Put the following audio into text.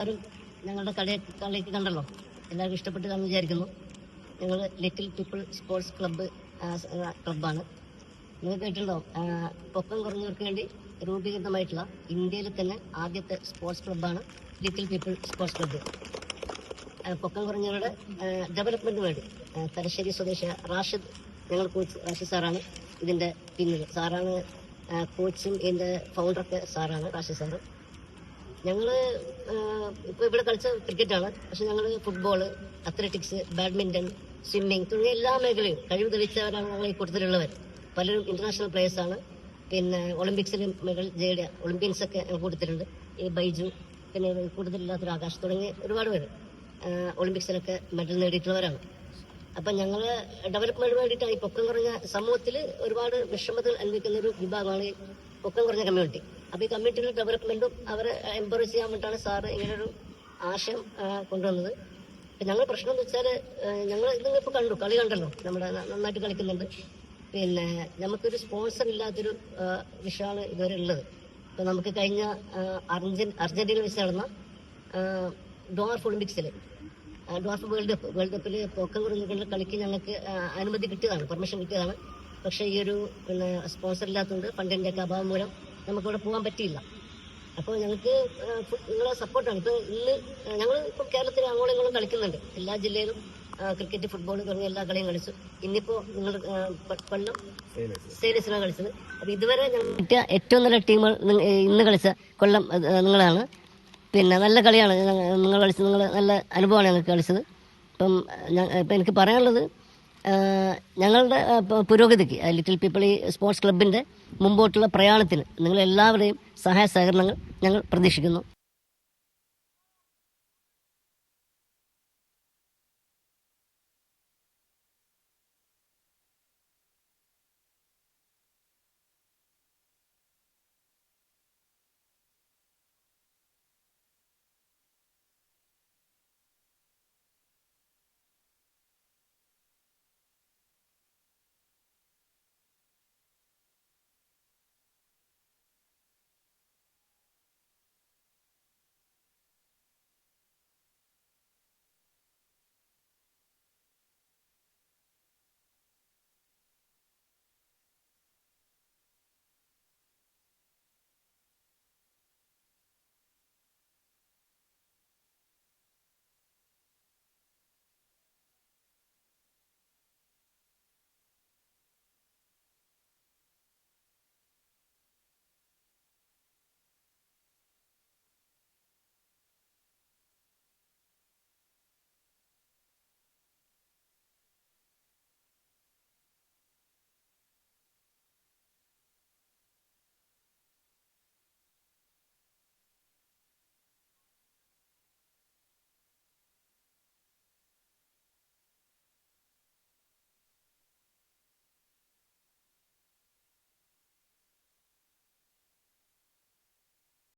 എല്ലാവരും ഞങ്ങളുടെ കളി കളിക്ക് കണ്ടല്ലോ? എല്ലാവർക്കും ഇഷ്ടപ്പെട്ട് കാണുമെന്ന് വിചാരിക്കുന്നു ഞങ്ങൾ ലിറ്റിൽ പീപ്പിൾ സ്പോർട്സ് ക്ലബ്ബ് ക്ലബ്ബാണ് നിങ്ങൾ കേട്ടിട്ടുണ്ടോ? ആ, പൊക്കം കുറഞ്ഞവർക്ക് വേണ്ടി രൂപീകൃതമായിട്ടുള്ള ഇന്ത്യയിലെ തന്നെ ആദ്യത്തെ സ്പോർട്സ് ക്ലബ്ബാണ് ലിറ്റിൽ പീപ്പിൾ സ്പോർട്സ് ക്ലബ്ബ് പൊക്കം കുറഞ്ഞവരുടെ ഡെവലപ്മെന്റിന് വേണ്ടി. തലശ്ശേരി സ്വദേശി റാഷിദ് ഞങ്ങൾ കോച്ച് റാഷിദ് സാറാണ് ഇതിന്റെ പിന്നിൽ സാറാണ് കോച്ചും ഇതിന്റെ ഫൗണ്ടറൊക്കെ സാറാണ് റാഷിദ് സാറ്. ഞങ്ങൾ ഇപ്പൊ ഇവിടെ കളിച്ച ക്രിക്കറ്റാണ് പക്ഷെ ഞങ്ങൾ ഫുട്ബോൾ അത്ലറ്റിക്സ് ബാഡ്മിന്റൺ സ്വിമ്മിങ് തുടങ്ങിയ എല്ലാ മേഖലയും കഴിവ് തെളിയിച്ചവരാണ് ഞങ്ങൾ ഈ കൂട്ടത്തിലുള്ളവർ പലരും ഇന്റർനാഷണൽ പ്ലേയേഴ്സാണ് പിന്നെ ഒളിമ്പിക്സിൽ മെഡൽ ജേഡിയ ഒളിമ്പ്യൻസ് ഒക്കെ ഞങ്ങൾ കൂട്ടത്തിലുണ്ട്. ഈ ബൈജു പിന്നെ കൂട്ടത്തിലില്ലാത്തൊരു ആകാശ് തുടങ്ങി ഒരുപാട് പേര് ഒളിമ്പിക്സിലൊക്കെ മെഡൽ നേടിയിട്ടുള്ളവരാണ്. അപ്പം ഞങ്ങൾ ഡെവലപ്മെന്റിന് വേണ്ടിയിട്ടാണ് ഈ പൊക്കം കുറഞ്ഞ സമൂഹത്തിൽ ഒരുപാട് വിഷമതകൾ അനുഭവിക്കുന്ന ഒരു വിഭാഗമാണ് ഈ പൊക്കം കുറഞ്ഞ കമ്മ്യൂണിറ്റി അപ്പൊ ഈ കമ്മ്യൂണിറ്റിയുടെ ഡെവലപ്മെന്റും അവരെ എംപവർ ചെയ്യാൻ വേണ്ടിയിട്ടാണ് സാറ് ഇങ്ങനൊരു ആശയം കൊണ്ടുവന്നത്. ഞങ്ങളെ പ്രശ്നം എന്ന് വെച്ചാൽ ഞങ്ങൾ ഇപ്പൊ കണ്ടു കളി കണ്ടല്ലോ നമ്മുടെ നന്നായിട്ട് കളിക്കുന്നുണ്ട്. പിന്നെ നമുക്കൊരു സ്പോൺസർ ഇല്ലാത്തൊരു വിഷയമാണ് ഇതുവരെ ഉള്ളത്. ഇപ്പൊ നമുക്ക് കഴിഞ്ഞ അർജന്റീന അർജന്റീന വെച്ച് നടന്ന ഡോർഫ് ഒളിമ്പിക്സിൽ ഡോർഫ് വേൾഡ് കപ്പ് വേൾഡ് കപ്പിൽ പൊക്കം കുറഞ്ഞുകൊണ്ട് കളിക്ക് ഞങ്ങൾക്ക് അനുമതി കിട്ടിയതാണ് പെർമിഷൻ കിട്ടിയതാണ്. പക്ഷേ ഈ ഒരു പിന്നെ സ്പോൺസർ ഇല്ലാത്തതുകൊണ്ട് ഫണ്ടിന്റെ ഒക്കെ അഭാവം മൂലം നമുക്കിവിടെ പോകാൻ പറ്റിയില്ല. അപ്പോൾ ഞങ്ങൾക്ക് നിങ്ങളെ സപ്പോർട്ടാണ്. ഇപ്പൊ ഇന്ന് ഞങ്ങൾ ഇപ്പോൾ കേരളത്തിൽ അങ്ങോളം ഇങ്ങോളം കളിക്കുന്നുണ്ട്. എല്ലാ ജില്ലയിലും ക്രിക്കറ്റ് ഫുട്ബോൾ തുടങ്ങിയ എല്ലാ കളിയും കളിച്ചു. ഇന്നിപ്പോ നിങ്ങൾ കൊല്ലം സ്റ്റേഡിയസിലാണ് കളിച്ചത്. അപ്പൊ ഇതുവരെ കിട്ടിയ ഏറ്റവും നല്ല ടീമുകൾ ഇന്ന് കളിച്ച കൊല്ലം നിങ്ങളാണ്. പിന്നെ നല്ല കളിയാണ് നിങ്ങൾ കളിച്ചത് നിങ്ങൾ നല്ല അനുഭവമാണ് ഞങ്ങൾക്ക് കളിച്ചത്. ഇപ്പം ഇപ്പം എനിക്ക് പറയാനുള്ളത് ഞങ്ങളുടെ പുരോഗതിക്ക് ലിറ്റിൽ പീപ്പിൾ ഈ സ്പോർട്സ് ക്ലബിന്റെ മുമ്പോട്ടുള്ള പ്രയാണത്തിന് നിങ്ങളെല്ലാവരുടെയും സഹായ സഹകരണങ്ങൾ ഞങ്ങൾ പ്രതീക്ഷിക്കുന്നു.